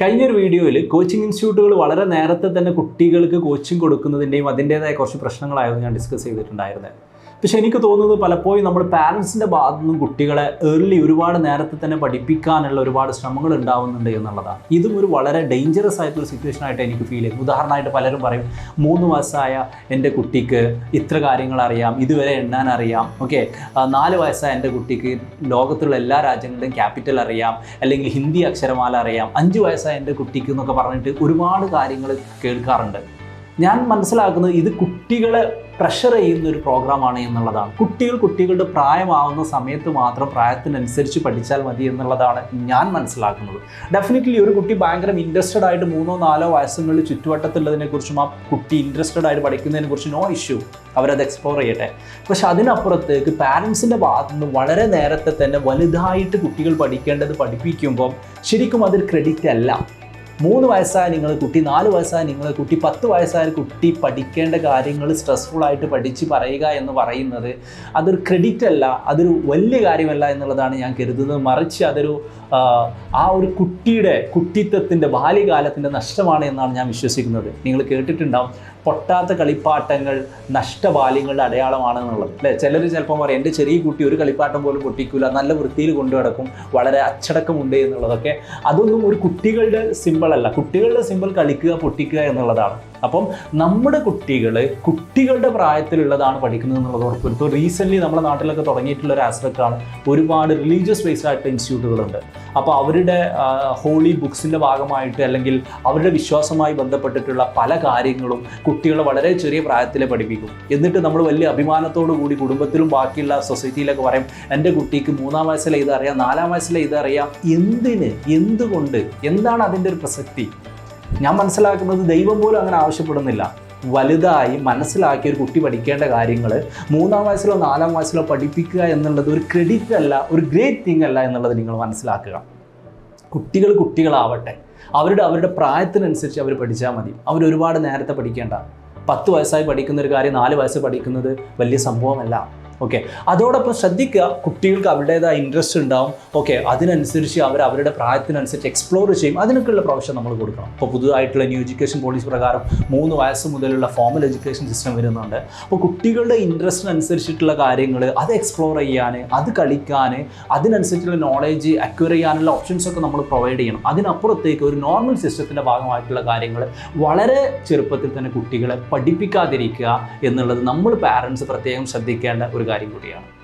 കഴിഞ്ഞൊരു വീഡിയോയിൽ കോച്ചിങ് ഇൻസ്റ്റിറ്റ്യൂട്ടുകൾ വളരെ നേരത്തെ തന്നെ കുട്ടികൾക്ക് കോച്ചിങ് കൊടുക്കുന്നതിന്റെയും അതിന്റേതായ കുറച്ച് പ്രശ്നങ്ങളായിരുന്നു ഞാൻ ഡിസ്കസ് ചെയ്തിട്ടുണ്ടായിരുന്നത്. പക്ഷെ എനിക്ക് തോന്നുന്നത് പലപ്പോഴും നമ്മൾ പാരൻസിന്റെ ഭാഗത്തു നിന്നും കുട്ടികളെ ഏർലി ഒരുപാട് നേരത്തെ തന്നെ പഠിപ്പിക്കാനുള്ള ഒരുപാട് ശ്രമങ്ങൾ ഉണ്ടാവുന്നുണ്ട് എന്നുള്ളതാണ്. ഇതും ഒരു വളരെ ഡേഞ്ചറസ് ആയിട്ടുള്ള സിറ്റുവേഷൻ ആയിട്ട് എനിക്ക് ഫീൽ ചെയ്യുന്നു. ഉദാഹരണമായിട്ട് പലരും പറയും മൂന്ന് വയസ്സായ എന്റെ കുട്ടിക്ക് ഇത്ര കാര്യങ്ങൾ അറിയാം ഇതുവരെ എണ്ണാൻ അറിയാം ഓക്കെ നാല് വയസ്സായ എന്റെ കുട്ടിക്ക് ലോകത്തുള്ള എല്ലാ രാജ്യങ്ങളുടെയും ക്യാപിറ്റൽ അറിയാം അല്ലെങ്കിൽ ഹിന്ദി അക്ഷരമാല അറിയാം അഞ്ച് വയസ്സായ എന്റെ കുട്ടിക്ക് എന്നൊക്കെ പറഞ്ഞിട്ട് ഒരുപാട് കാര്യങ്ങൾ കേൾക്കാറുണ്ട്. ഞാൻ മനസ്സിലാക്കുന്നത് ഇത് കുട്ടികളെ പ്രഷർ ചെയ്യുന്ന ഒരു പ്രോഗ്രാമാണ് എന്നുള്ളതാണ്. കുട്ടികൾ കുട്ടികളുടെ പ്രായമാവുന്ന സമയത്ത് മാത്രം പ്രായത്തിനനുസരിച്ച് പഠിച്ചാൽ മതി എന്നുള്ളതാണ് ഞാൻ മനസ്സിലാക്കുന്നത്. ഡെഫിനറ്റ്ലി ഒരു കുട്ടി ഭയങ്കര ഇൻട്രസ്റ്റഡ് ആയിട്ട് മൂന്നോ നാലോ വയസ്സുകളിൽ ചുറ്റുവട്ടത്തുള്ളതിനെക്കുറിച്ചും ആ കുട്ടി ഇൻട്രസ്റ്റഡ് ആയിട്ട് പഠിക്കുന്നതിനെക്കുറിച്ച് നോ ഇഷ്യൂ അവരത് എക്സ്പ്ലോർ ചെയ്യട്ടെ. പക്ഷെ അതിനപ്പുറത്തേക്ക് പാരൻസിന്റെ ഭാഗത്തു നിന്ന് വളരെ നേരത്തെ തന്നെ വലുതായിട്ട് കുട്ടികൾ പഠിക്കേണ്ടത് പഠിപ്പിക്കുമ്പോൾ ശരിക്കും അതൊരു ക്രെഡിറ്റ് അല്ല. മൂന്ന് വയസ്സായ നിങ്ങൾ കുട്ടി നാല് വയസ്സായ നിങ്ങൾ കുട്ടി പത്ത് വയസ്സായ കുട്ടി പഠിക്കേണ്ട കാര്യങ്ങൾ സ്ട്രെസ്ഫുൾ ആയിട്ട് പഠിച്ച് പറയുക എന്ന് പറയുന്നത് അതൊരു ക്രെഡിറ്റ് അല്ല അതൊരു വലിയ കാര്യമല്ല എന്നുള്ളതാണ് ഞാൻ കരുതുന്നത്. മറിച്ച് അതൊരു ആ, ഒരു കുട്ടിയുടെ കുട്ടിത്വത്തിന്റെ ബാല്യകാലത്തിന്റെ നഷ്ടമാണ് എന്നാണ് ഞാൻ വിശ്വസിക്കുന്നത്. നിങ്ങൾ കേട്ടിട്ടുണ്ടാവും. പൊട്ടാത്ത കളിപ്പാട്ടങ്ങൾ നഷ്ടബാല്യങ്ങളുടെ അടയാളമാണെന്നുള്ളത്. അല്ലേ? ചിലർ ചിലപ്പോൾ പറയും എന്റെ ചെറിയ കുട്ടി ഒരു കളിപ്പാട്ടം പോലും പൊട്ടിക്കൂല നല്ല വൃത്തിയിൽ കൊണ്ടു കിടക്കും വളരെ അച്ചടക്കമുണ്ട് എന്നുള്ളതൊക്കെ. അതൊന്നും ഒരു കുട്ടികളുടെ സിമ്പിൾ അല്ല. കുട്ടികളുടെ സിമ്പിൾ കളിക്കുക പൊട്ടിക്കുക എന്നുള്ളതാണ്. അപ്പം നമ്മുടെ കുട്ടികൾ കുട്ടികളുടെ പ്രായത്തിലുള്ളതാണ് പഠിക്കുന്നത് എന്നുള്ളത് ഉറപ്പുവരുത്തും റീസെന്റ്ലി നമ്മുടെ നാട്ടിലൊക്കെ തുടങ്ങിയിട്ടുള്ള ഒരു ആസ്പെക്റ്റ് ആണ് ഒരുപാട് റിലീജിയസ് ബേസ്ഡ് ആയിട്ട് ഇൻസ്റ്റിറ്റ്യൂട്ടുകളുണ്ട് അപ്പോൾ അവരുടെ ഹോളി ബുക്സിന്റെ ഭാഗമായിട്ട് അല്ലെങ്കിൽ അവരുടെ വിശ്വാസമായി ബന്ധപ്പെട്ടിട്ടുള്ള പല കാര്യങ്ങളും കുട്ടികളെ വളരെ ചെറിയ പ്രായത്തിലെ പഠിപ്പിക്കും. എന്നിട്ട് നമ്മൾ വലിയ അഭിമാനത്തോടു കൂടി കുടുംബത്തിലും ബാക്കിയുള്ള സൊസൈറ്റിയിലൊക്കെ പറയും എന്റെ കുട്ടിക്ക് മൂന്നാം വയസ്സിലെ ഇതറിയാം നാലാം വയസ്സിലെ ഇതറിയാം എന്തിന്? എന്തുകൊണ്ട്? എന്താണ് അതിന്റെ ഒരു പ്രസക്തി? ഞാൻ മനസ്സിലാക്കുന്നത് ദൈവം പോലും അങ്ങനെ ആവശ്യപ്പെടുന്നില്ല. വലുതായി മനസ്സിലാക്കി ഒരു കുട്ടി പഠിക്കേണ്ട കാര്യങ്ങൾ മൂന്നാം വയസ്സിലോ നാലാം വയസ്സിലോ പഠിപ്പിക്കുക എന്നുള്ളത് ഒരു ക്രെഡിറ്റ് അല്ല ഒരു ഗ്രേറ്റ് തിങ് അല്ല എന്നുള്ളത് നിങ്ങൾ മനസ്സിലാക്കുക. കുട്ടികൾ കുട്ടികളാവട്ടെ. അവരുടെ അവരുടെ പ്രായത്തിനനുസരിച്ച് അവർ പഠിച്ചാൽ മതി. അവർ ഒരുപാട് നേരത്തെ പഠിക്കേണ്ട. പത്ത് വയസ്സായി പഠിക്കുന്ന ഒരു കാര്യം നാല് വയസ്സ് പഠിക്കുന്നത് വലിയ സംഭവമല്ല. ഓക്കെ അതോടൊപ്പം ശ്രദ്ധിക്കുക കുട്ടികൾക്ക് അവരുടേതായ ഇൻട്രസ്റ്റ് ഉണ്ടാവും. ഓക്കെ അതിനനുസരിച്ച് അവർ അവരുടെ പ്രായത്തിനനുസരിച്ച് എക്സ്പ്ലോർ ചെയ്യും. അതിനൊക്കെയുള്ള പ്രൊഫഷൻ നമ്മൾ കൊടുക്കണം. ഇപ്പോൾ പുതുതായിട്ടുള്ള ന്യൂ എഡ്യൂക്കേഷൻ പോളിസി പ്രകാരം മൂന്ന് വയസ്സ് മുതലുള്ള ഫോമൽ എഡ്യൂക്കേഷൻ സിസ്റ്റം വരുന്നുണ്ട്. അപ്പോൾ കുട്ടികളുടെ ഇൻട്രസ്റ്റിനനുസരിച്ചിട്ടുള്ള കാര്യങ്ങൾ അത് എക്സ്പ്ലോർ ചെയ്യാൻ അത് കളിക്കാൻ അതിനനുസരിച്ചുള്ള നോളേജ് അക്വയർ ചെയ്യാനുള്ള ഓപ്ഷൻസ് ഒക്കെ നമ്മൾ പ്രൊവൈഡ് ചെയ്യണം. അതിനപ്പുറത്തേക്ക് ഒരു നോർമൽ സിസ്റ്റത്തിന്റെ ഭാഗമായിട്ടുള്ള കാര്യങ്ങൾ വളരെ ചെറുപ്പത്തിൽ തന്നെ കുട്ടികളെ പഠിപ്പിക്കാതിരിക്കുക എന്നുള്ളത് നമ്മൾ പാരൻസ് പ്രത്യേകം ശ്രദ്ധിക്കേണ്ട ഒരു കാര്യം കൂടിയാണ്.